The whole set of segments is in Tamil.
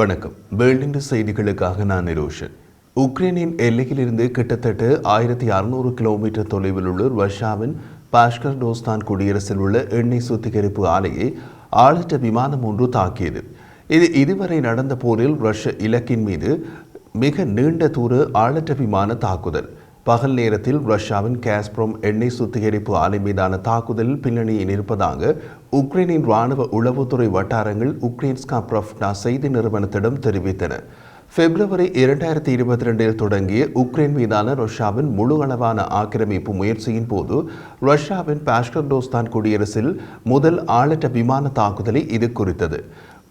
வணக்கம். வேர்ல்டின் செய்திகளுக்காக நான் நிரோஷன். உக்ரைனின் எல்லையிலிருந்து கிட்டத்தட்ட ஆயிரத்தி அறுநூறு கிலோமீட்டர் தொலைவில் உள்ள ரஷ்யாவின் பாஷ்கர் டோஸ்தான் குடியரசில் உள்ள எண்ணெய் சுத்திகரிப்பு ஆலையை ஆளற்ற விமானம் ஒன்று தாக்கியது. இது இதுவரை நடந்த போரில் ரஷ்ய இலக்கின் மீது மிக நீண்ட தூர ஆளற்ற விமான தாக்குதல். பகல் நேரத்தில் ரஷ்யாவின் கேஸ்ப்ரோம் எண்ணெய் சுத்திகரிப்பு ஆலை மீதான தாக்குதலில் பின்னணியில் இருப்பதாக உக்ரைனின் ராணுவ உளவுத்துறை வட்டாரங்கள் உக்ரைன்ஸ்கா பிரஃப்னா செய்தி நிறுவனத்திடம் தெரிவித்தன. பிப்ரவரி இரண்டாயிரத்தி இருபத்தி ரெண்டில் தொடங்கிய உக்ரைன் மீதான ரஷ்யாவின் முழு அளவான ஆக்கிரமிப்பு முயற்சியின் போது ரஷ்யாவின் பாஷ்கர்டோஸ்தான் குடியரசில் முதல் ஆளற்ற விமான தாக்குதலை இது குறித்தது.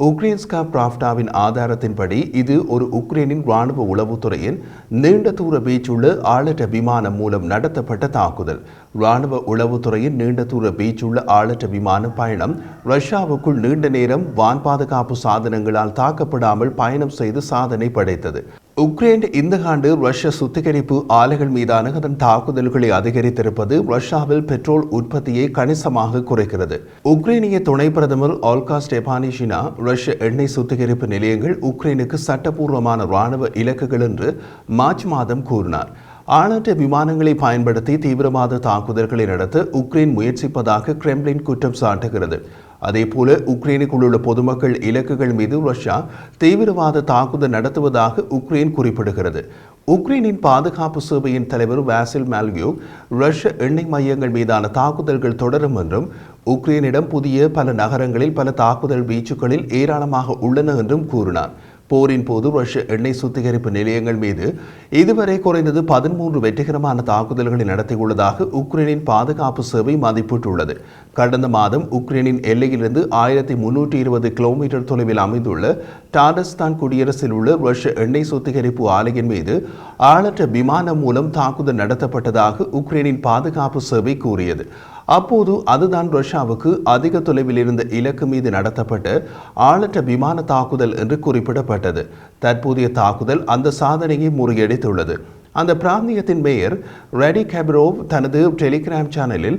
உக்ரேன்ஸ்கா பிராப்டாவின் ஆதாரத்தின்படி இது ஒரு உக்ரைனின் ராணுவ உளவுத்துறையின் நீண்ட தூர பீச்சுள்ள ஆளற்ற விமானம் மூலம் நடத்தப்பட்ட தாக்குதல். ராணுவ உளவுத்துறையின் நீண்ட தூர பீச்சுள்ள ஆளற்ற விமான பயணம் ரஷ்யாவுக்குள் நீண்ட நேரம் வான் பாதுகாப்பு சாதனங்களால் தாக்கப்படாமல் பயணம் செய்து சாதனை படைத்தது. உக்ரைன் இந்த ஆண்டு ரஷ்ய சுத்திகரிப்பு ஆலைகள் மீதான அதன் தாக்குதல்களை அதிகரித்திருப்பது ரஷ்யாவில் பெட்ரோல் உற்பத்தியை கணிசமாக குறைக்கிறது. உக்ரைனிய துணை பிரதமர் ஆல்கா ஸ்டெபானிஷினா ரஷ்ய எண்ணெய் சுத்திகரிப்பு நிலையங்கள் உக்ரைனுக்கு சட்டப்பூர்வமான ராணுவ இலக்குகள் என்று மார்ச் மாதம் கூறினார். ஆளற்ற விமானங்களை பயன்படுத்தி தீவிரவாத தாக்குதல்களை நடத்த உக்ரைன் முயற்சிப்பதாக கிரெம்லின் குற்றம் சாட்டுகிறது. அதேபோல உக்ரைனுக்குள் உள்ள பொதுமக்கள் இலக்குகள் மீது ரஷ்யா தீவிரவாத தாக்குதல் நடத்துவதாக உக்ரைன் குறிப்பிடுகிறது. உக்ரைனின் பாதுகாப்பு சேவையின் தலைவர் வாசில் மால்கியூ ரஷ்ய எண்ணெய் மையங்கள் மீதான தாக்குதல்கள் தொடரும் என்றும் உக்ரைனிடம் புதிய பல நகரங்களில் பல தாக்குதல் வீச்சுகளில் ஏராளமாக உள்ளன என்றும் கூறினார். போரின் போது ரஷ்ய எண்ணெய் சுத்திகரிப்பு நிலையங்கள் மீது இதுவரை குறைந்தது பதிமூன்று வெற்றிகரமான தாக்குதல்களை நடத்தியுள்ளதாக உக்ரைனின் பாதுகாப்பு சேவை மதிப்பிட்டுள்ளது. கடந்த மாதம் உக்ரைனின் எல்லையிலிருந்து ஆயிரத்தி முன்னூற்றி இருபது கிலோமீட்டர் தொலைவில் அமைந்துள்ள டாடஸ்தான் குடியரசில் உள்ள ரஷ்ய எண்ணெய் சுத்திகரிப்பு ஆலையின் மீது ஆளற்ற விமானம் மூலம் தாக்குதல் நடத்தப்பட்டதாக உக்ரைனின் பாதுகாப்பு சேவை கூறியது. அப்போது அதுதான் ரஷ்யாவுக்கு அதிக தொலைவில் இருந்த இலக்கு மீது நடத்தப்பட்ட ஆளற்ற விமான தாக்குதல் என்று குறிப்பிடப்பட்டது. தற்போதைய தாக்குதல் அந்த சாதனையை முறியடித்துள்ளது. அந்த பிராந்தியத்தின் மேயர் ரெடி கேப்ரோவ் தனது டெலிகிராம் சேனலில்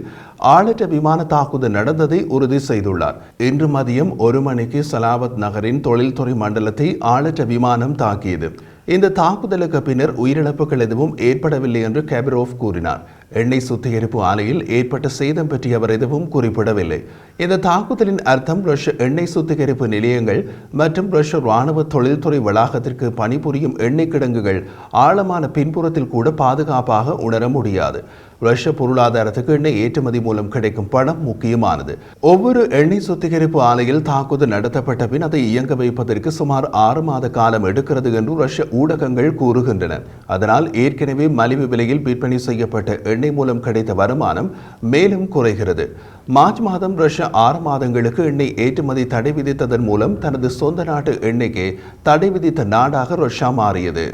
ஆளற்ற விமான தாக்குதல் நடந்ததை உறுதி செய்துள்ளார். இன்று மதியம் ஒரு மணிக்கு சலாவத் நகரின் தொழில்துறை மண்டலத்தை ஆளற்ற விமானம் தாக்கியது. இந்த தாக்குதலுக்கு பின்னர் உயிரிழப்புகள் எதுவும் ஏற்படவில்லை என்று கேபிரோவ் கூறினார். எண்ணெய் சுத்திகரிப்பு ஆலையில் ஏற்பட்ட சேதம் பற்றி அவர் எதுவும் குறிப்பிடவில்லை. இந்த தாக்குதலின் அர்த்தம் ரஷ்ய எண்ணெய் சுத்திகரிப்பு நிலையங்கள் மற்றும் ரஷ்ய ராணுவ தொழில்துறை வளாகத்திற்கு பணிபுரியும் எண்ணெய் கிடங்குகள் ஆழமான பின்புறத்தில் கூட பாதுகாப்பாக உணர முடியாது. ரஷ்ய பொருளாதாரத்துக்கு எண்ணெய் ஏற்றுமதி மூலம் கிடைக்கும் பணம் முக்கியமானது. ஒவ்வொரு எண்ணெய் சுத்திகரிப்பு ஆலையில் தாக்குதல் நடத்தப்பட்ட பின் அதை இயங்க வைப்பதற்கு சுமார் ஆறு மாத காலம் எடுக்கிறது என்று ரஷ்ய ஊடகங்கள் கூறுகின்றன. அதனால் ஏற்கனவே மலிவு விலையில் விற்பனை செய்யப்பட்ட எண்ணெய் மூலம் கிடைத்த வருமானம் மேலும் குறைகிறது. மார்ச் மாதம் ரஷ்யா ஆறு மாதங்களுக்கு எண்ணெய் ஏற்றுமதி தடை விதித்ததன் மூலம் தனது சொந்த நாட்டு எண்ணெய்க்கு தடை விதித்த நாடாக ரஷ்யா மாறியது.